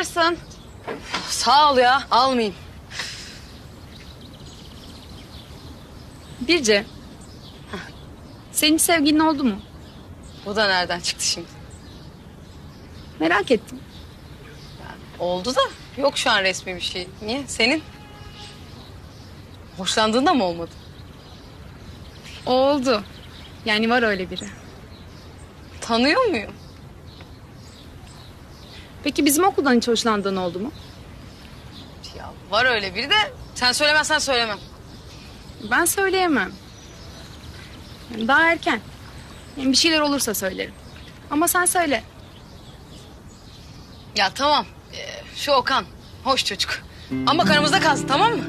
Alıştırsın. Sağ ol ya. Almayayım. Birce. Senin sevgilin oldu mu? Bu da nereden çıktı şimdi? Merak ettim. Oldu da yok şu an resmi bir şey. Niye? Senin? Hoşlandığında mı olmadı? Oldu. Yani var öyle biri. Tanıyor muyum? Peki bizim okuldan hiç hoşlandığın oldu mu? Ya var öyle biri de sen söylemezsen söylemem. Ben söyleyemem. Yani daha erken. Yani bir şeyler olursa söylerim. Ama sen söyle. Ya tamam. Ee, şu Okan. Hoş çocuk. Ama kanımızda kalsın tamam mı?